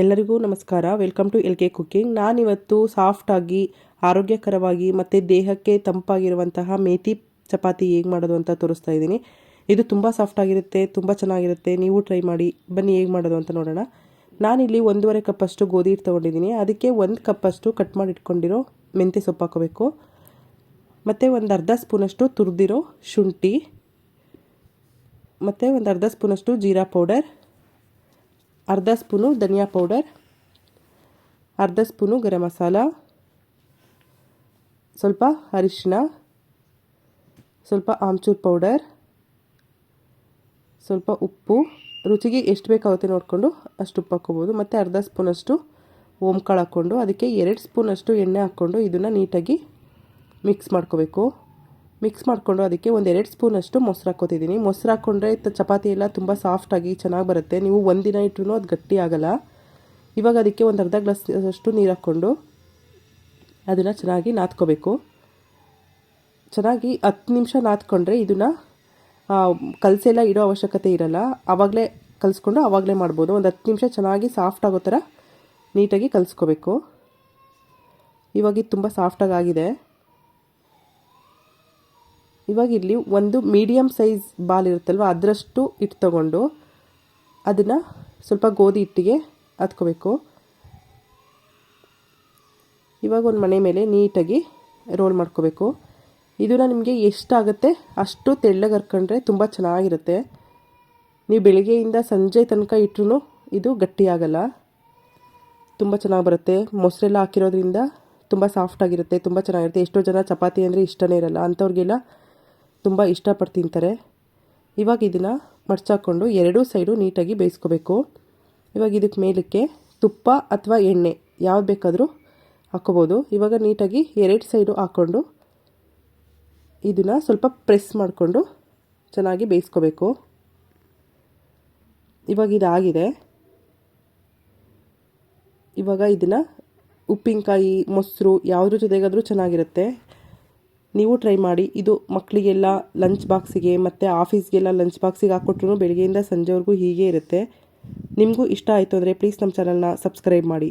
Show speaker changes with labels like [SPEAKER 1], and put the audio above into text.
[SPEAKER 1] ಎಲ್ಲರಿಗೂ ನಮಸ್ಕಾರ. Welcome to L K cooking ನಾನಿವತ್ತು ಸಾಫ್ಟಾಗಿ ಆರೋಗ್ಯಕರವಾಗಿ ಮತ್ತು ದೇಹಕ್ಕೆ ತಂಪಾಗಿರುವಂತಹ ಮೇತಿ ಚಪಾತಿ ಹೇಗೆ ಮಾಡೋದು ಅಂತ ತೋರಿಸ್ತಾ ಇದ್ದೀನಿ. ಇದು ತುಂಬ ಸಾಫ್ಟಾಗಿರುತ್ತೆ ತುಂಬ ಚೆನ್ನಾಗಿರುತ್ತೆ. ನೀವು ಟ್ರೈ ಮಾಡಿ, ಬನ್ನಿ ಹೇಗೆ ಮಾಡೋದು ಅಂತ ನೋಡೋಣ. ನಾನಿಲ್ಲಿ ಒಂದೂವರೆ ಕಪ್ಪಷ್ಟು ಗೋಧಿ ಹಿಟ್ಟು ತೊಗೊಂಡಿದ್ದೀನಿ. ಅದಕ್ಕೆ ಒಂದು ಕಪ್ಪಷ್ಟು ಕಟ್ ಮಾಡಿ ಇಟ್ಕೊಂಡಿರೋ ಮೆಂತ್ಯ ಸೊಪ್ಪು ಹಾಕೋಬೇಕು ಮತ್ತು ಒಂದು ಅರ್ಧ ಸ್ಪೂನಷ್ಟು ತುರಿದಿರೋ ಶುಂಠಿ. ಮತ್ತು ಒಂದು ಅರ್ಧ ಸ್ಪೂನಷ್ಟು ಜೀರಾ ಪೌಡರ್ ಅರ್ಧ ಸ್ಪೂನು ಧನಿಯಾ ಪೌಡರ್, ಅರ್ಧ ಸ್ಪೂನು ಗರಂ ಮಸಾಲ, ಸ್ವಲ್ಪ ಅರಿಶಿನ ಸ್ವಲ್ಪ ಆಮ್ಚೂರ್ ಪೌಡರ್, ಸ್ವಲ್ಪ ಉಪ್ಪು. ರುಚಿಗೆ ಎಷ್ಟು ಬೇಕಾಗುತ್ತೆ ನೋಡಿಕೊಂಡು ಅಷ್ಟು ಉಪ್ಪು ಹಾಕ್ಕೋಬೋದು. ಮತ್ತು ಅರ್ಧ ಸ್ಪೂನಷ್ಟು ಓಂಕಾಳು ಹಾಕ್ಕೊಂಡು, ಅದಕ್ಕೆ ಎರಡು ಸ್ಪೂನಷ್ಟು ಎಣ್ಣೆ ಹಾಕ್ಕೊಂಡು ಇದನ್ನು ನೀಟಾಗಿ ಮಿಕ್ಸ್ ಮಾಡ್ಕೋಬೇಕು. ಮಿಕ್ಸ್ ಮಾಡಿಕೊಂಡು ಅದಕ್ಕೆ ಒಂದು ಎರಡು ಸ್ಪೂನಷ್ಟು ಮೊಸರು ಹಾಕ್ಕೋತಿದ್ದೀನಿ ಮೊಸರು ಹಾಕ್ಕೊಂಡ್ರೆ ಚಪಾತಿ ಎಲ್ಲ ತುಂಬ ಸಾಫ್ಟಾಗಿ ಚೆನ್ನಾಗಿ ಬರುತ್ತೆ. ನೀವು ಒಂದಿನ ಇಟ್ಟರು ಅದು ಗಟ್ಟಿ ಆಗಲ್ಲ. ಇವಾಗ ಅದಕ್ಕೆ ಒಂದು ಅರ್ಧ ಗ್ಲಾಸ್ ಅಷ್ಟು ನೀರು ಹಾಕ್ಕೊಂಡು ಅದನ್ನು ಚೆನ್ನಾಗಿ ನಾದ್ಕೋಬೇಕು ಚೆನ್ನಾಗಿ ಹತ್ತು ನಿಮಿಷ ನಾದ್ಕೊಂಡ್ರೆ ಇದನ್ನು ಕಲಸೆಲ್ಲ ಇಡೋ ಅವಶ್ಯಕತೆ ಇರಲ್ಲ. ಆವಾಗಲೇ ಕಲಿಸ್ಕೊಂಡು ಆವಾಗಲೇ ಮಾಡ್ಬೋದು. ಒಂದು ಹತ್ತು ನಿಮಿಷ ಚೆನ್ನಾಗಿ ಸಾಫ್ಟ್ ಆಗೋ ಥರ ನೀಟಾಗಿ ಕಲಿಸ್ಕೋಬೇಕು. ಇವಾಗ ಇದು ತುಂಬ ಸಾಫ್ಟಾಗಿ ಆಗಿದೆ. ಇವಾಗ ಇಲ್ಲಿ ಒಂದು ಮೀಡಿಯಮ್ ಸೈಜ್ ಬಾಲ್ ಇರುತ್ತಲ್ವ, ಅದರಷ್ಟು ಹಿಟ್ಟು ತಗೊಂಡು ಅದನ್ನು ಸ್ವಲ್ಪ ಗೋಧಿ ಹಿಟ್ಟಿಗೆ ಹತ್ಕೋಬೇಕು. ಇವಾಗ ಒಂದು ಮನೆ ಮೇಲೆ ನೀಟಾಗಿ ರೋಲ್ ಮಾಡ್ಕೋಬೇಕು. ಇದನ್ನು ನಿಮಗೆ ಎಷ್ಟಾಗುತ್ತೆ ಅಷ್ಟು ತೆಳ್ಳಗೆ ಹರ್ಕೊಂಡ್ರೆ ತುಂಬ ಚೆನ್ನಾಗಿರುತ್ತೆ. ನೀವು ಬೆಳಿಗ್ಗೆಯಿಂದ ಸಂಜೆ ತನಕ ಇಟ್ಟರು ಇದು ಗಟ್ಟಿಯಾಗಲ್ಲ ತುಂಬ ಚೆನ್ನಾಗಿ ಬರುತ್ತೆ. ಮೊಸರೆಲ್ಲ ಹಾಕಿರೋದ್ರಿಂದ ತುಂಬ ಸಾಫ್ಟಾಗಿರುತ್ತೆ ತುಂಬ ಚೆನ್ನಾಗಿರುತ್ತೆ. ಎಷ್ಟೋ ಜನ ಚಪಾತಿ ಅಂದರೆ ಇಷ್ಟನೇ ಇರಲ್ಲ, ಅಂಥವ್ರಿಗೆಲ್ಲ ತುಂಬ ಇಷ್ಟಪಟ್ಟು ತಿಂತಾರೆ. ಇವಾಗ ಇದನ್ನು ಮಡ್ಚಾಕೊಂಡು ಎರಡೂ ಸೈಡು ನೀಟಾಗಿ ಬೇಯಿಸ್ಕೋಬೇಕು. ಇವಾಗ ಇದಕ್ಕೆ ಮೇಲಕ್ಕೆ ತುಪ್ಪ ಅಥವಾ ಎಣ್ಣೆ ಯಾವ್ದು ಬೇಕಾದರೂ ಹಾಕ್ಕೋಬೋದು. ಇವಾಗ ನೀಟಾಗಿ ಎರಡು ಸೈಡು ಹಾಕ್ಕೊಂಡು ಇದನ್ನು ಸ್ವಲ್ಪ ಪ್ರೆಸ್ ಮಾಡಿಕೊಂಡು ಚೆನ್ನಾಗಿ ಬೇಯಿಸ್ಕೋಬೇಕು. ಇವಾಗ ಇದಾಗಿದೆ. ಇವಾಗ ಇದನ್ನು ಉಪ್ಪಿನಕಾಯಿ, ಮೊಸರು ಯಾವುದ್ರ ಜೊತೆಗಾದರೂ ಚೆನ್ನಾಗಿರುತ್ತೆ. ನೀವು ಟ್ರೈ ಮಾಡಿ. ಇದು ಮಕ್ಕಳಿಗೆಲ್ಲ ಲಂಚ್ ಬಾಕ್ಸಿಗೆ ಮತ್ತು ಆಫೀಸ್ಗೆಲ್ಲ ಲಂಚ್ ಬಾಕ್ಸಿಗೆ ಹಾಕ್ಕೊಟ್ರು ಬೆಳಗ್ಗೆಯಿಂದ ಸಂಜೆವರೆಗೂ ಹೀಗೆ ಇರುತ್ತೆ. ನಿಮಗೂ ಇಷ್ಟ ಆಯಿತು ಅಂದರೆ ಪ್ಲೀಸ್ ನಮ್ಮ ಚಾನಲ್ನ ಸಬ್ಸ್ಕ್ರೈಬ್ ಮಾಡಿ.